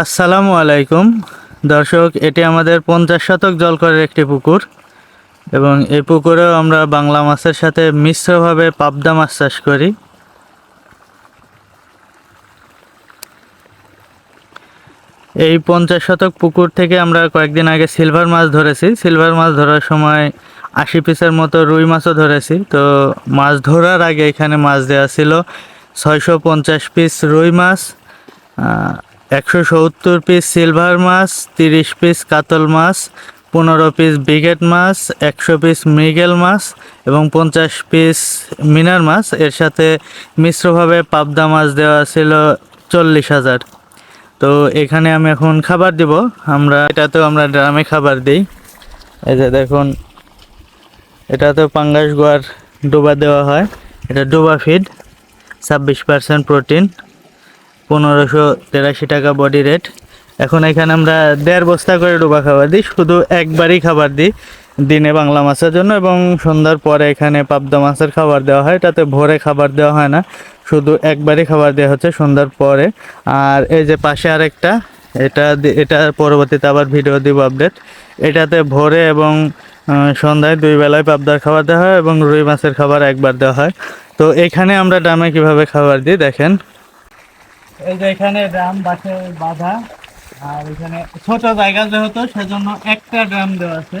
আসসালামু আলাইকুম। দর্শক, এটি আমাদের পঞ্চাশ শতক জল করার একটি পুকুর এবং এই পুকুরেও আমরা বাংলা মাছের সাথে মিশ্রভাবে পাবদা মাছ চাষ করি। এই পঞ্চাশ শতক পুকুর থেকে আমরা কয়েকদিন আগে সিলভার মাছ ধরেছি। সিলভার মাছ ধরার সময় আশি পিসের মতো রুই মাছও ধরেছি। তো মাছ ধরার আগে এখানে মাছ দেওয়া ছিল ছয়শো পঞ্চাশ পিস রুই মাছ একশো সত্তর পিস সিলভার মাছ, তিরিশ পিস কাতল মাছ, পনেরো পিস ব্রিগেড মাছ, একশো পিস মৃগেল মাছ এবং পঞ্চাশ পিস মিনার মাছ। এর সাথে মিশ্রভাবে পাবদা মাছ দেওয়া ছিল চল্লিশ হাজার। তো এখানে আমি এখন খাবার দিব। আমরা এটাতেও আমরা ড্রামে খাবার দিই। এই যে দেখুন, এটাতেও পাঙ্গাস গোয়ার ডোবা দেওয়া হয়। এটা ডোবা ফিড ছাব্বিশ পার্সেন্ট প্রোটিন পনেরোশো তেরাশি টাকা বডি রেট এখন এখানে আমরা দেড় বস্তা করে ডোবা খাবার দিই, শুধু একবারই খাবার দিই দিনে বাংলা মাছের জন্য এবং সন্ধ্যার পরে এখানে পাবদা মাছের খাবার দেওয়া হয় এটাতে ভোরে খাবার দেওয়া হয় না, শুধু একবারই খাবার দেওয়া হচ্ছে সন্ধ্যার পরে। আর এই যে পাশে আরেকটা, এটা এটা পরবর্তীতে আবার ভিডিও দিব আপডেট এটাতে ভোরে এবং সন্ধ্যায় দুই বেলায় পাবদার খাবার দেওয়া হয় এবং রুই মাছের খাবার একবার দেওয়া হয়। তো এখানে আমরা ড্রামে কীভাবে খাবার দিই, দেখেন। এই যে এখানে ড্রাম বাসে বাঁধা, আর এখানে ছোট জায়গা যেহেতু, সেজন্য একটা ড্রাম দেওয়া আছে।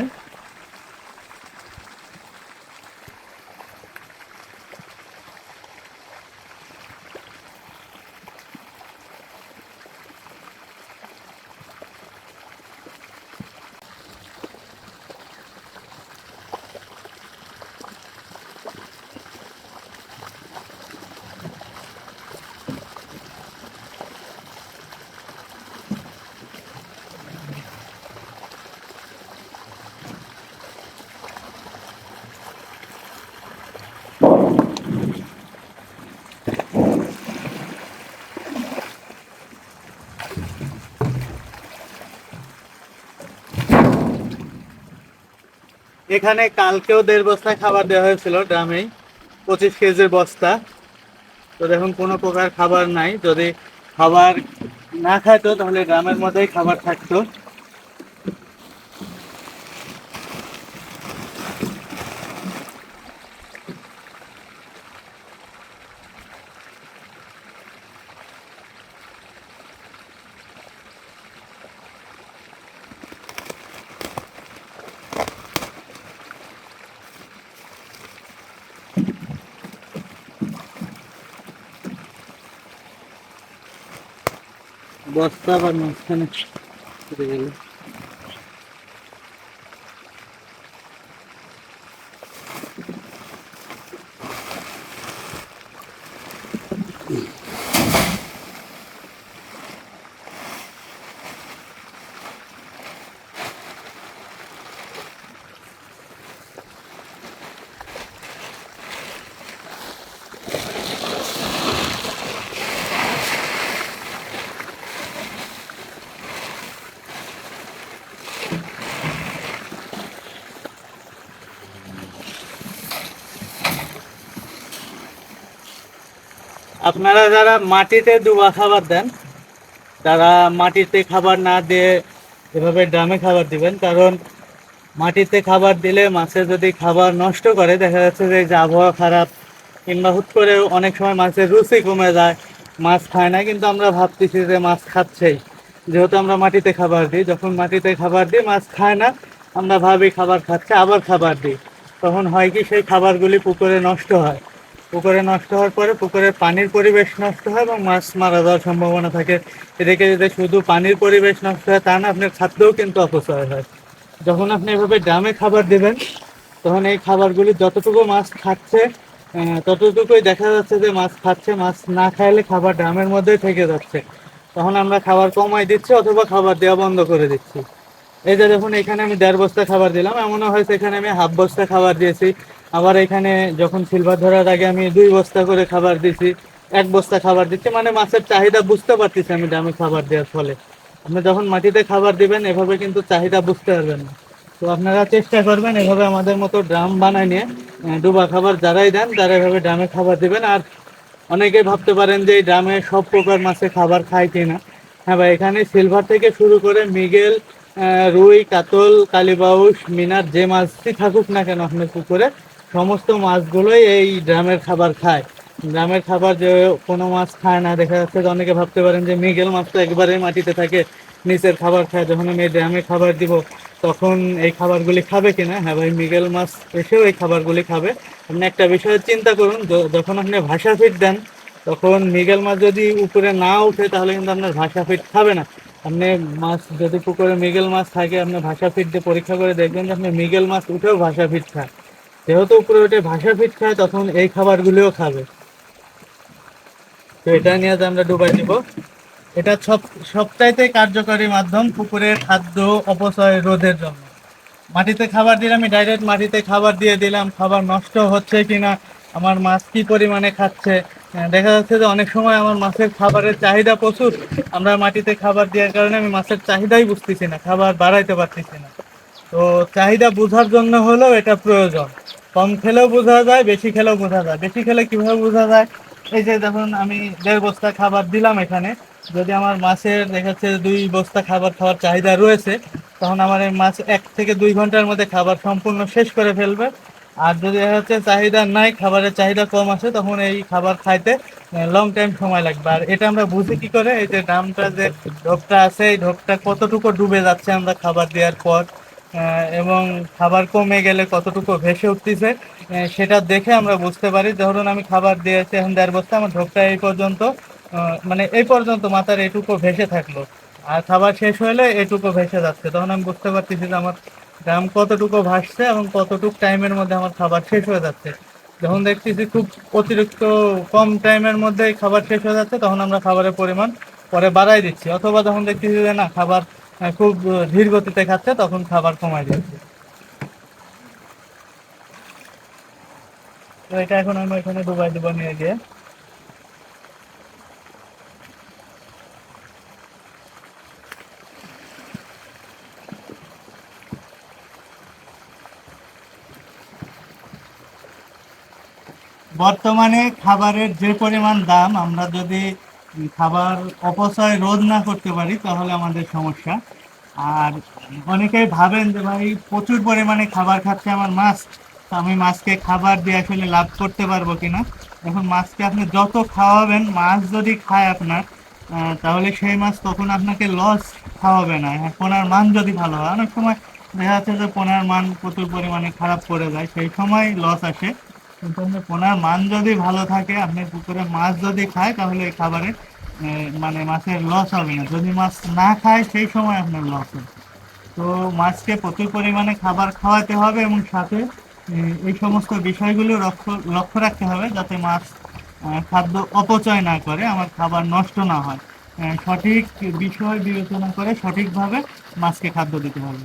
এখানে কালকেও দেড় বস্তা খাবার দেওয়া হয়েছিল ড্রামেই পঁচিশ কেজির বস্তা। তো দেখুন, কোনো প্রকার খাবার নাই। যদি খাবার না খাইতো, তাহলে গ্রামের মধ্যেই খাবার থাকতো। বস্তা আবার মাঝখানে পড়ে গেল আপনারা যারা মাটিতে ডুবা খাবার দেন, তারা মাটিতে খাবার না দিয়ে এভাবে ড্রামে খাবার দিবেন, কারণ মাটিতে খাবার দিলে মাছে যদি খাবার নষ্ট করে, দেখা যাচ্ছে যে আবহাওয়া খারাপ, কিংবা হুট করে অনেক সময় মাছের রুচি কমে যায়, মাছ খায় না, কিন্তু আমরা ভাবতেছি যে মাছ খাচ্ছেই। যেহেতু আমরা মাটিতে খাবার দিই, যখন মাটিতে খাবার দিই, মাছ খায় না, আমরা ভাবি খাবার খাচ্ছে, আবার খাবার দিই। তখন হয় কি, সেই খাবারগুলি পুকুরে নষ্ট হয়। পুকুরে নষ্ট হওয়ার পরে পুকুরের পানির পরিবেশ নষ্ট হয় এবং মাছ মারা যাওয়ার সম্ভাবনা থাকে। এদিকে যদি শুধু পানির পরিবেশ নষ্ট হয়, তা না, আপনার খাদ্যও কিন্তু অপচয় হয়। যখন আপনি এভাবে ড্রামে খাবার দেবেন, তখন এই খাবারগুলি যতটুকু মাছ খাচ্ছে ততটুকুই দেখা যাচ্ছে যে মাছ খাচ্ছে। মাছ না খাইলে খাবার ড্রামের মধ্যেই থেকে যাচ্ছে। তখন আমরা খাবার কমাই দিচ্ছি অথবা খাবার দেওয়া বন্ধ করে দিচ্ছি। এই যে দেখুন, এখানে আমি দেড় বস্তা খাবার দিলাম। এমনও হয়েছে, এখানে আমি হাফ বস্তা খাবার দিয়েছি। আবার এখানে যখন সিলভার ধরার আগে আমি দুই বস্তা করে খাবার দিয়েছি এক বস্তা খাবার দিচ্ছি মানে মাছের চাহিদা বুঝতে পারতেছি আমি দামে খাবার দেওয়ার ফলে। আপনি যখন মাটিতে খাবার দিবেন, এভাবে কিন্তু চাহিদা বুঝতে পারবেন না। তো আপনারা চেষ্টা করবেন এভাবে আমাদের মতো ড্রাম বানায় নিয়ে ডুবা খাবার যারাই দেন, তারা এভাবে ড্রামে খাবার দিবেন। আর অনেকেই ভাবতে পারেন যে এই ড্রামে সব প্রকার মাছে খাবার খায় কিনা। হ্যাঁ ভাই, এখানে সিলভার থেকে শুরু করে মিগেল রুই, কাতল কালিবাউস মিনার যে মাছই থাকুক না কেন আপনার পুকুরে সমস্ত মাছগুলোই এই ড্রামের খাবার খায়। ড্রামের খাবার যে কোনো মাছ খায় না, দেখা যাচ্ছে যে অনেকে ভাবতে পারেন যে মিগেল মাছ তো একবারেই মাটিতে থাকে, নিচের খাবার খায়, যখন আমি এই ড্রামে খাবার দিব, তখন এই খাবারগুলি খাবে কিনা? হ্যাঁ ভাই, মিগেল মাছ এসেও এই খাবারগুলি খাবে। আপনি একটা বিষয়ে চিন্তা করুন যখন আপনি ভাষা ফিট দেন, তখন মৃগেল মাছ যদি উপরে না উঠে তাহলে কিন্তু আপনার ভাষা ফিট খাবে না। আপনি মাছ, যদি পুকুরে মৃগেল মাছ থাকে, আপনি ভাষা ফিট দিয়ে পরীক্ষা করে দেখবেন যে আপনি মৃগেল মাছ উঠেও ভাষা ফিট খায়। যেহেতু উপরে উঠে ভাষা ফিট খায়, তখন এই খাবারগুলিও খাবে। তো এটা নিয়ে যে আমরা ডুবাই দিব। এটা সব, সবচাইতে কার্যকরী মাধ্যম পুকুরের খাদ্য অপচয় রোধের জন্য। মাটিতে খাবার দিলে আমি ডাইরেক্ট মাটিতে খাবার দিয়ে দিলাম, খাবার নষ্ট হচ্ছে কিনা, আমার মাছ কি পরিমাণে খাচ্ছে দেখা যাচ্ছে যে অনেক সময় আমার মাছের খাবারের চাহিদা প্রচুর। আমরা মাটিতে খাবার দেওয়ার কারণে আমি মাছের চাহিদাই বুঝতেছি না, খাবার বাড়াইতে পারতেছি না। তো চাহিদা বোঝার জন্য হলেও এটা প্রয়োজন। কম খেলেও বোঝা যায়, বেশি খেলেও বোঝা যায়। বেশি খেলে কীভাবে বোঝা যায়? এই যে দেখুন, আমি দেড় বস্তা খাবার দিলাম এখানে। যদি আমার মাছের দেখাচ্ছে দুই বস্তা খাবার খাওয়ার চাহিদা রয়েছে, তখন আমার এই মাছ এক থেকে দুই ঘণ্টার মধ্যে খাবার সম্পূর্ণ শেষ করে ফেলবে। আর যদি যাচ্ছে চাহিদা নাই, খাবারের চাহিদা কম আছে তখন এই খাবার খাইতে লং টাইম সময় লাগবে। আর এটা আমরা বুঝি কি করে? এই যে ডামটা যে ঢোকটা আছে, এই ঢোকটা কতটুকু ডুবে যাচ্ছে আমরা খাবার দেওয়ার পর। এবং খাবার কমে গেলে কতটুকু ভেসে উঠতেছে সেটা দেখে আমরা বুঝতে পারি। ধরুন আমি খাবার দিয়েছি, এখন দেড় বস্তা, আমার ঢোকটা এই পর্যন্ত মানে এই পর্যন্ত মাথার এটুকু ভেসে থাকল। আর খাবার শেষ হলে এটুকু ভেসে যাচ্ছে। তখন আমি বুঝতে পারতেছি যে আমার দাম কতটুকু ভাসছে এবং কতটুকু টাইমের মধ্যে আমার খাবার শেষ হয়ে যাচ্ছে। যখন দেখতেছি খুব অতিরিক্ত কম টাইমের মধ্যে খাবার শেষ হয়ে যাচ্ছে, তখন আমরা খাবারের পরিমাণ পরে বাড়াই দিচ্ছি। অথবা যখন দেখতেছি যে না, খাবার খুব ধীর গতিতে খাচ্ছে, তখন খাবার কমাই দিচ্ছি তো এটা এখন আমি এখানে ডুবাই দেবো নিয়ে গিয়ে বর্তমানে খাবারের যে পরিমাণ দাম, আমরা যদি খাবার অপচয় রোধ না করতে পারি তাহলে আমাদের সমস্যা। আর অনেকেই ভাবেন যে ভাই প্রচুর পরিমাণে খাবার খাচ্ছে আমার মাছ তো আমি মাছকে খাবার দিয়ে আসলে লাভ করতে পারব কিনা? এখন মাছকে আপনি যত খাওয়াবেন মাছ যদি খায় আপনার তাহলে সেই মাছ তখন আপনাকে লস খাওয়াবে না। হ্যাঁ, পোনার মান যদি ভালো হয়। অনেক সময় দেখা যাচ্ছে যে পোনার মান প্রচুর পরিমাণে খারাপ করে যায় সেই সময় লস আসে। আপনার পোনার মান যদি ভালো থাকে আপনি পুকুরে মাছ যদি খায়, তাহলে এই খাবারে মানে মাছের লস হবে না। যদি মাছ না খায়, সেই সময় আপনার লস হবে। তো মাছকে প্রচুর পরিমাণে খাবার খাওয়াতে হবে এবং সাথে এই সমস্ত বিষয়গুলো লক্ষ্য লক্ষ্য রাখতে হবে যাতে মাছ খাদ্য অপচয় না করে, আমার খাবার নষ্ট না হয়। সঠিক বিষয় বিবেচনা করে সঠিকভাবে মাছকে খাদ্য দিতে হবে।